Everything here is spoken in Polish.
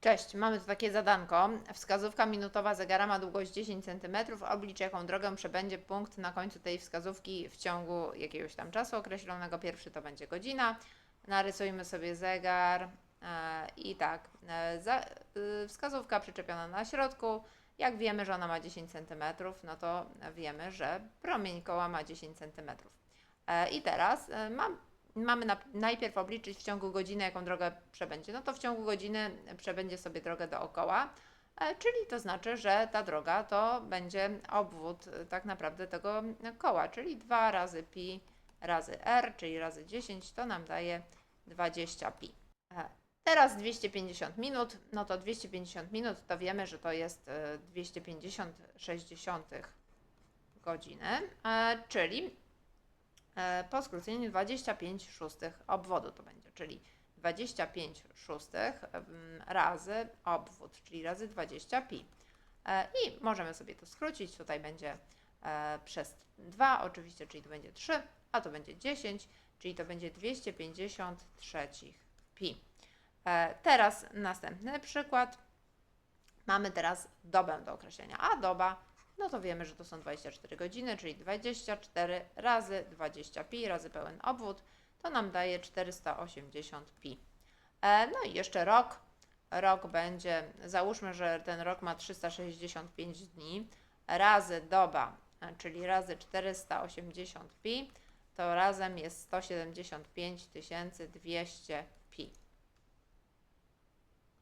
Cześć, mamy tu takie zadanko. Wskazówka minutowa zegara ma długość 10 cm. Oblicz jaką drogę przebędzie punkt na końcu tej wskazówki w ciągu jakiegoś tam czasu określonego. Pierwszy to będzie godzina. Narysujmy sobie zegar e, i tak. E, y, wskazówka przyczepiona na środku. Jak wiemy, że ona ma 10 cm, no to wiemy, że promień koła ma 10 cm. E, I teraz e, mam, mamy na, najpierw obliczyć w ciągu godziny, jaką drogę przebędzie. No to w ciągu godziny przebędzie sobie drogę dookoła, e, czyli to znaczy, że ta droga to będzie obwód e, tak naprawdę tego koła, czyli 2 razy pi razy r, czyli razy 10, to nam daje 20 pi. E, Teraz 250 minut, no to 250 minut to wiemy, że to jest e, 250 sześćdziesiątych godziny, e, czyli e, po skróceniu 25 szóstych obwodu to będzie, czyli 25 szóstych em, razy obwód, czyli razy 20 pi. E, I możemy sobie to skrócić, tutaj będzie e, przez 2 oczywiście, czyli to będzie 3, a to będzie 10, czyli to będzie 253 pi. E, Teraz następny przykład. Mamy teraz dobę do określenia, a doba, no to wiemy, że to są 24 godziny, czyli 24 razy 20 pi razy pełen obwód, to nam daje 480 pi. E, No i jeszcze rok. Rok będzie, załóżmy, że ten rok ma 365 dni, razy doba, e, czyli razy 480 pi, to razem jest 175 200 pi.